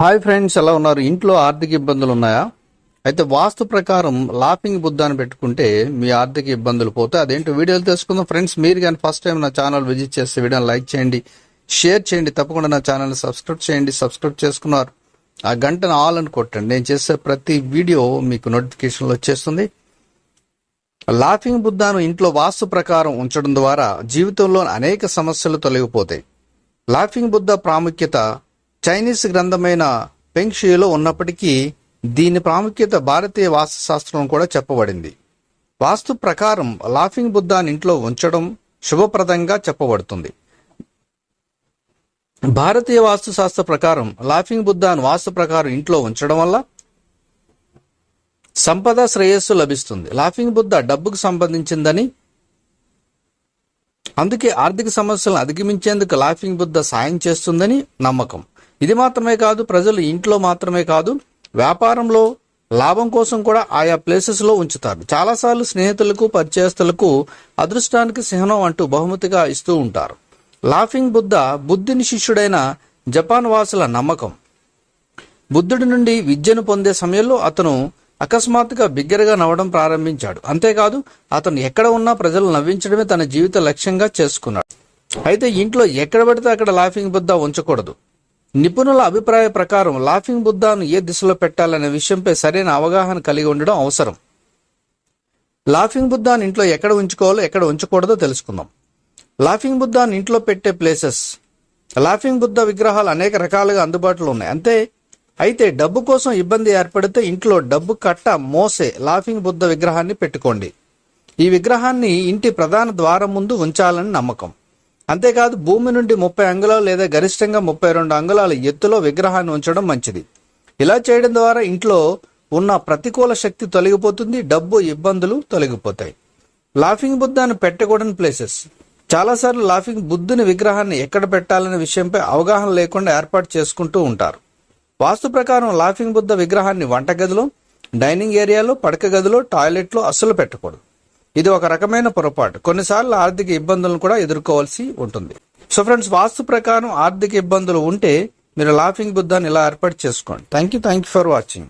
Hi friends ఎలా ఉన్నారు? ఇంట్లో ఆర్థిక ఇబ్బందులు ఉన్నాయా? అయితే వాస్తు ప్రకారం లాఫింగ్ బుద్ధాన్ని పెట్టుకుంటే మీ ఆర్థిక ఇబ్బందులు పోతే అదేంటో వీడియోలు తెలుసుకుందాం. ఫ్రెండ్స్ మీరు కానీ ఫస్ట్ టైం నా ఛానల్ విజిట్ చేస్తే వీడియోని లైక్ చేయండి షేర్ చేయండి తప్పకుండా నా ఛానల్ సబ్స్క్రైబ్ చేయండి సబ్స్క్రైబ్ చేసుకున్నారు. ఆ గంటను ఆల్ అని కొట్టండి. నేను చేసే ప్రతి వీడియో మీకు నోటిఫికేషన్లో వచ్చేస్తుంది. లాఫింగ్ బుద్ధాను ఇంట్లో వాస్తు ప్రకారం ఉంచడం ద్వారా జీవితంలో అనేక సమస్యలు తొలగిపోతాయి. లాఫింగ్ బుద్ధ ప్రాముఖ్యత చైనీస్ గ్రంథమైన పెంక్షిలో ఉన్నప్పటికీ దీని ప్రాముఖ్యత భారతీయ వాస్తుశాస్త్రం కూడా చెప్పబడింది. వాస్తు ప్రకారం లాఫింగ్ బుద్ధాన్ని ఇంట్లో ఉంచడం శుభప్రదంగా చెప్పబడుతుంది. భారతీయ వాస్తుశాస్త్ర ప్రకారం లాఫింగ్ బుద్ధాను వాస్తు ప్రకారం ఇంట్లో ఉంచడం వల్ల సంపద శ్రేయస్సు లభిస్తుంది. లాఫింగ్ బుద్ధ డబ్బుకు సంబంధించిందని. అందుకే ఆర్థిక సమస్యలను అధిగమించేందుకు లాఫింగ్ బుద్ధ సాయం చేస్తుందని నమ్మకం. ఇది మాత్రమే కాదు ప్రజలు ఇంట్లో మాత్రమే కాదు వ్యాపారంలో లాభం కోసం కూడా ఆయా ప్లేసెస్లో ఉంచుతారు. చాలాసార్లు స్నేహితులకు పరిచయస్తులకు అదృష్టానికి సిహ్నం అంటూ బహుమతిగా ఇస్తూ ఉంటారు. లాఫింగ్ బుద్ధ బుద్ధుని శిష్యుడైన జపాన్ వాసుల నమ్మకం. బుద్ధుడి నుండి విద్యను పొందే సమయంలో అతను అకస్మాత్తుగా బిగ్గరగా నవ్వడం ప్రారంభించాడు. అంతేకాదు అతను ఎక్కడ ఉన్నా ప్రజలు నవ్వించడమే తన జీవిత లక్ష్యంగా చేసుకున్నాడు. అయితే ఇంట్లో ఎక్కడ పడితే అక్కడ లాఫింగ్ బుద్ధ ఉంచకూడదు. నిపుణుల అభిప్రాయ ప్రకారం లాఫింగ్ బుద్ధాను ఏ దిశలో పెట్టాలనే విషయంపై సరైన అవగాహన కలిగి ఉండడం అవసరం. లాఫింగ్ బుద్ధాను ఇంట్లో ఎక్కడ ఉంచుకోవాలో ఎక్కడ ఉంచకూడదో తెలుసుకుందాం. లాఫింగ్ బుద్ధాను ఇంట్లో పెట్టే ప్లేసెస్. లాఫింగ్ బుద్ధ విగ్రహాలు అనేక రకాలుగా అందుబాటులో ఉన్నాయి. అంతే అయితే డబ్బు కోసం ఇబ్బంది ఏర్పడితే ఇంట్లో డబ్బు కట్ట మోసే లాఫింగ్ బుద్ధ విగ్రహాన్ని పెట్టుకోండి. ఈ విగ్రహాన్ని ఇంటి ప్రధాన ద్వారం ముందు ఉంచాలని నమ్మకం. అంతేకాదు భూమి నుండి ముప్పై అంగుళాలు లేదా గరిష్టంగా ముప్పై రెండు అంగుళాల ఎత్తులో విగ్రహాన్ని ఉంచడం మంచిది. ఇలా చేయడం ద్వారా ఇంట్లో ఉన్న ప్రతికూల శక్తి తొలగిపోతుంది డబ్బు ఇబ్బందులు తొలగిపోతాయి. లాఫింగ్ బుద్ధాన్ని పెట్టకూడని ప్లేసెస్ చాలాసార్లు లాఫింగ్ బుద్ధుని విగ్రహాన్ని ఎక్కడ పెట్టాలనే విషయంపై అవగాహన లేకుండా ఏర్పాటు చేసుకుంటూ ఉంటారు. వాస్తు ప్రకారం లాఫింగ్ బుద్ధ విగ్రహాన్ని వంటగదిలో డైనింగ్ ఏరియాలో పడక గదిలో టాయిలెట్లో అస్సలు పెట్టకూడదు. ఇది ఒక రకమైన పొరపాటు. కొన్నిసార్లు ఆర్థిక ఇబ్బందులను కూడా ఎదుర్కోవాల్సి ఉంటుంది. సో ఫ్రెండ్స్ వాస్తు ప్రకారం ఆర్థిక ఇబ్బందులు ఉంటే మీరు లాఫింగ్ బుద్ధాన్ని ఇలా ఏర్పాటు చేసుకోండి. Thank you thank you for watching